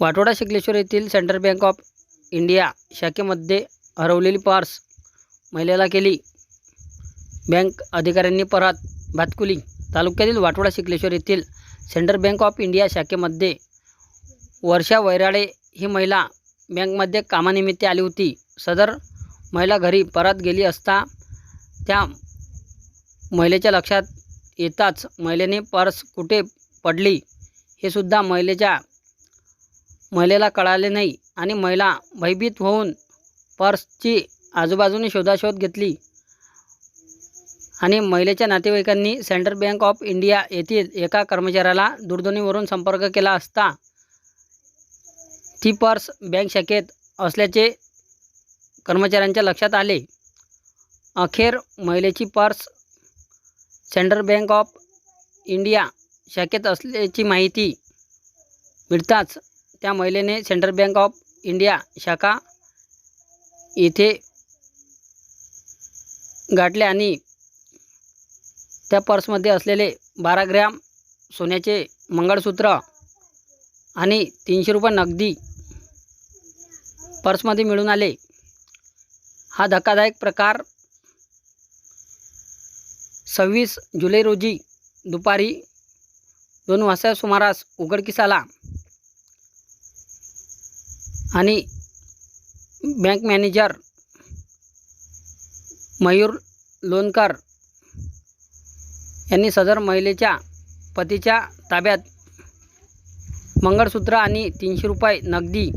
वाटोडा शिकलेश्वर येथील central bank of India शाखेमध्ये हरवलेली पर्स महिलेला केली. बँक अधिकाऱ्यांनी परत भातकुली तालुक्यातील वाटोडा शिकलेश्वर येथील सेंट्रल बँक ऑफ इंडिया शाखेमध्ये वर्षा वैराळे ही महिला बँकमध्ये कामानिमित्त आली होती. सदर महिला घरी परत गेली असता त्या महिलेच्या लक्षात येताच महिलेने पर्स कुठे पडली हे सुद्धा महिलेच्या महिलेला कळाले नाही आणि महिला भयभीत होऊन पर्सची आजूबाजूने शोधाशोध घेतली. आणि महिलेच्या नातेवाईकांनी सेंट्रल बँक ऑफ इंडिया येथील एका कर्मचाऱ्याला दूरध्वनीवरून संपर्क केला असता ती पर्स बँक शाखेत असल्याचे कर्मचाऱ्यांच्या लक्षात आले. अखेर महिलेची purse central bank of India शाखेत असल्याची माहिती मिळताच त्या महिलेने सेंट्रल बँक ऑफ इंडिया शाखा येथे गाठले आणि त्या पर्समध्ये असलेले बारा ग्रॅम सोन्याचे मंगळसूत्र आणि तीनशे रुपये नगदी पर्समध्ये मिळून आले. हा धक्कादायक प्रकार सव्वीस जुलै रोजी दुपारी दोन वाजता सुमारास उघडकीस आला. आणि बँक मॅनेजर मयूर लोणकर यांनी सदर महिलेच्या पतीच्या ताब्यात मंगळसूत्र आणि तीनशे रुपये नगदी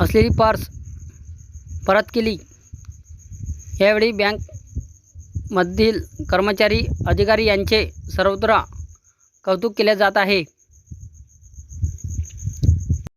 असलेली पर्स परत केली. यावेळी बँकमधील कर्मचारी अधिकारी यांचे सर्वत्र कौतुक केले जात आहे.